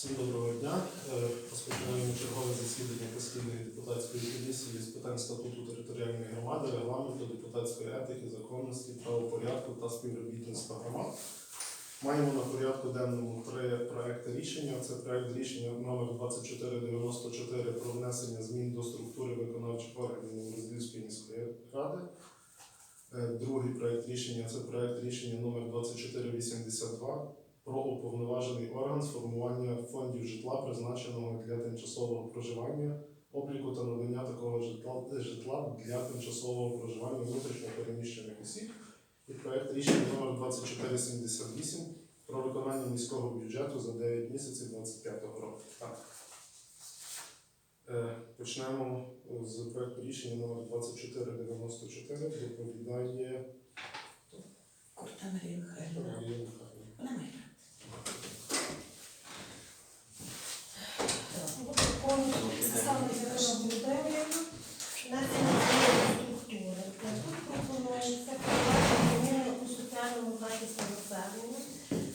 Всім доброго дня. Е, Розпочинаємо чергове засідання постійної депутатської комісії з питань статуту територіальної громади, регламенту, депутатської етики, законності, правопорядку та співробітництва громад. Маємо на порядку денному три проекти рішення. Це проект рішення номер 2494 про внесення змін до структури виконавчих органів Роздільської міської ради. Е, Другий проект рішення це проект рішення номер 2482 про уповноважений орган з формування фондів житла, призначеного для тимчасового проживання, обліку та надання такого житла, житла для тимчасового проживання внутрішньо переміщених осіб. І проект рішення номер 2478 про виконання міського бюджету за 9 місяців 2025 року. Так. Е, Почнемо з проекту рішення номер 2494. Доповідає саме Володимирівна, внесення змін структури. Тут пропонується зміни у соціальному захисті населення,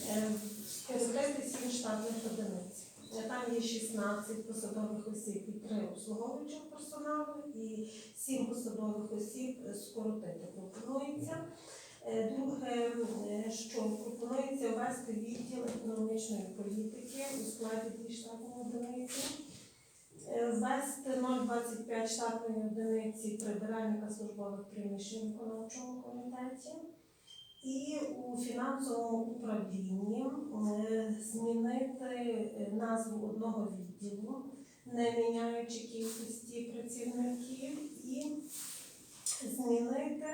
е, скоротити сім штатних одиниць. Е, Там є 16 посадових осіб і 3 обслуговуючих персоналу, і 7 посадових осіб е, скоротити пропонується. Е, Друге, е, що пропонується ввести відділ економічної політики у складі дві штатні одиниці, Е, ввести 0,25 штатної одиниці прибиральника службових приміщень в виконавчому комітеті. І у фінансовому управлінні е, змінити е, назву одного відділу, не міняючи кількості працівників, і змінити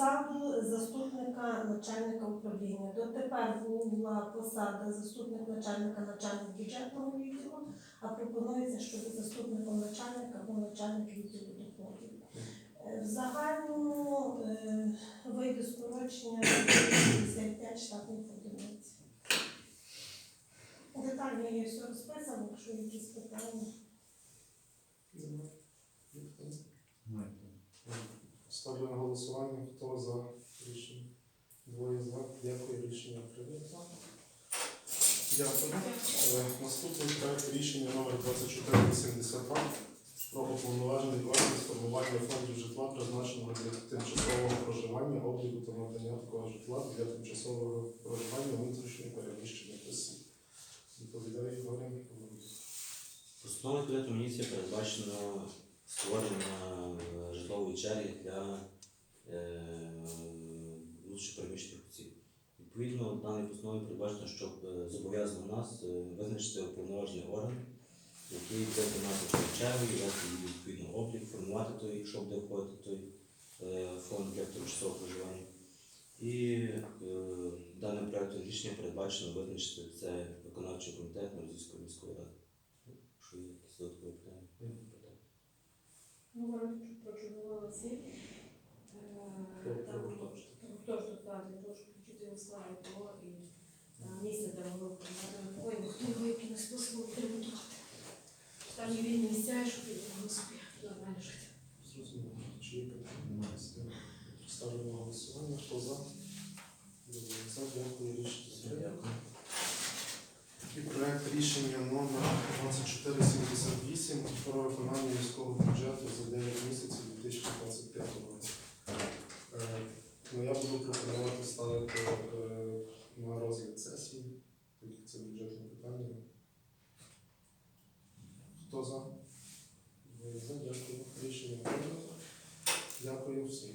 посаду заступника начальника управління. Дотепер була посада заступник начальника начальник бюджетного відділу, а пропонується, щоб заступником начальника був начальник відділу доходів. Е, В загальному е, вийде скорочення 55 штатних одиниць. Детально є все розписано, якщо якісь питання. Нема? Ніхто? Ставлю на голосування. Хто за рішення? Двоє за. Дякую. Рішення прийнято. Дякую. Е, Наступний проект рішення номер 2482 про орган з формування фондів житла, призначеного для тимчасового проживання, обліку та надання такого житла для тимчасового проживання внутрішньо переміщених осіб. Відповідає Ігор Миколаївич. Постановою Кабінету передбачено створення е, житлової черги для внутрішньопереміщених осіб. Відповідно, даною постановою передбачено, щоб е, зобов'язано нас е, визначити уповноважений орган, який буде приймати цю чергу, і вести відповідно облік, формувати той, якщо буде входити той е, фонд для тимчасового проживання. І е, даним проектом рішення передбачено визначити це виконавчий комітет Морозівської міської ради. Якщо є якісь додаткові питання. Ну, всі. Хто Там тут так, для того, щоб включити його складу того і е, місце, де воно. Ой, хто його яким способом ремонтувати. Там є вільні місця, щоб він собі нормально жити. Зрозуміло. Чи є питання? Ставлю на голосування. Хто за? За. Дякую. Рішення прийнято. І проект рішення номер 2478 про виконання міського бюджету за 9 місяців 2025 року. Я буду пропонувати ставити е, на розгляд сесії, так як це бюджетне питання. Хто? За. Дякую. Рішення прийнято. Дякую всім.